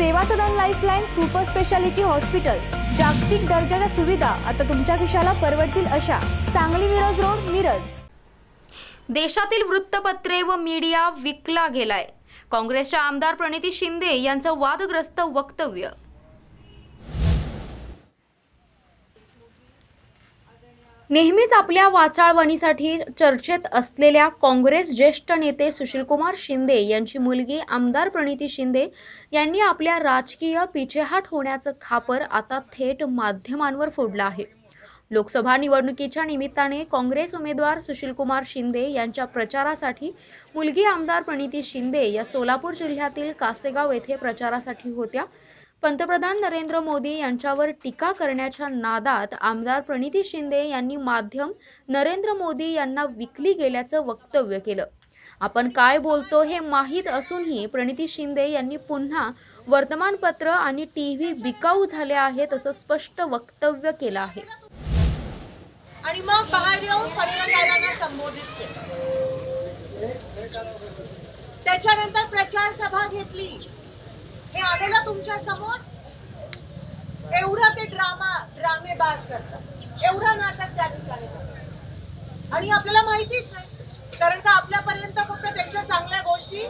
Seva Sadan lifeline super speciality hospital जागतिक दर्जाच्या सुविधा आता तुमच्या खिशाला परवडतील अशा. सांगली मिरज रोड मिरज. देशातील वृत्तपत्रे व मीडिया विकला गेलाय. काँग्रेसच्या आमदार प्रणिती शिंदे यांचं वादग्रस्त वक्तव्य. नेहमीच आपल्या वाचाळवणीसाठी चर्चेत असलेल्या काँग्रेस ज्येष्ठ नेते सुशीलकुमार शिंदे यांची मुलगी आमदार प्रणिती शिंदे यांनी आपल्या राजकीय पिछेहाट होण्याचं खापर आता थेट माध्यमांवर फोडलं आहे. लोकसभा निवडणुकीच्या निमित्ताने काँग्रेस उमेदवार सुशीलकुमार शिंदे यांच्या प्रचारासाठी मुलगी आमदार प्रणिती शिंदे या सोलापूर जिल्ह्यातील कासेगाव येथे प्रचारासाठी होत्या. पंतप्रधान नरेंद्र मोदी यांच्यावर टीका करण्याच्या नादात आमदार प्रणिती शिंदे यांनी माध्यम नरेंद्र मोदी यांना विकली गेल्याचं वक्तव्य केलं. आपण काय बोलतो हे माहीत असूनही प्रणिती शिंदे यांनी पुन्हा वर्तमानपत्र आणि टी व्ही बिकाऊ झाले आहेत असं स्पष्ट वक्तव्य केलं आहे. आणि मग बाहेर येऊन पत्रकारांना संबोधित केलं. त्याच्यानंतर प्रचार सभा घेतली. हे आलेलं तुमच्यासमोर? एवढं ते ड्रामा ड्रामेबाज करतात. एवढं नाटक त्या ठिकाणी आणि आपल्याला माहितीच नाही. कारण का आपल्यापर्यंत फक्त त्यांच्या चांगल्या गोष्टी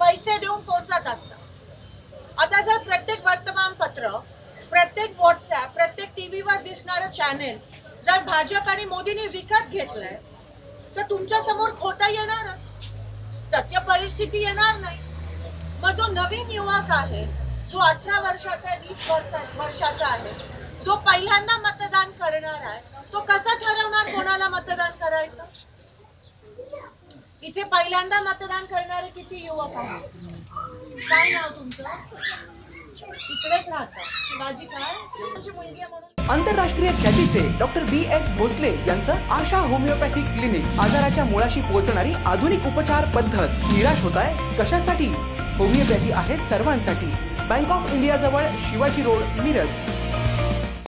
पैसे देऊन पोहोचत असतात. आता जर प्रत्येक वर्तमानपत्र प्रत्येक व्हॉट्सॲप प्रत्येक टी व्हीवर दिसणारं चॅनेल जर भाजप आणि मोदींनी विकत घेतलंय तर तुमच्यासमोर येणारच. सत्य परिस्थिती येणार नाही. मग जो नवीन युवक आहे जो अठरा वर्षाचा वीस वर्षाचा आहे जो पहिल्यांदा मतदान करणार आहे तो कसा ठरवणार कोणाला मतदान करायचं? इथे पहिल्यांदा मतदान करणारे किती युवक आहेत? काय नाव तुमचं? इकडेच राहतात शिवाजी काय? तुमची मुलगी आहे म्हणून. आंतरराष्ट्रीय ख्यातीचे डॉक्टर बी एस भोसले यांचं आशा होमिओपॅथिक क्लिनिक आजाराच्या मुळाशी पोहोचणारी आधुनिक उपचार पद्धत निराश होत आहे. कशासाठी? होमिओपॅथी आहे सर्वांसाठी. बँक ऑफ इंडिया जवळ शिवाजी रोड मिरज.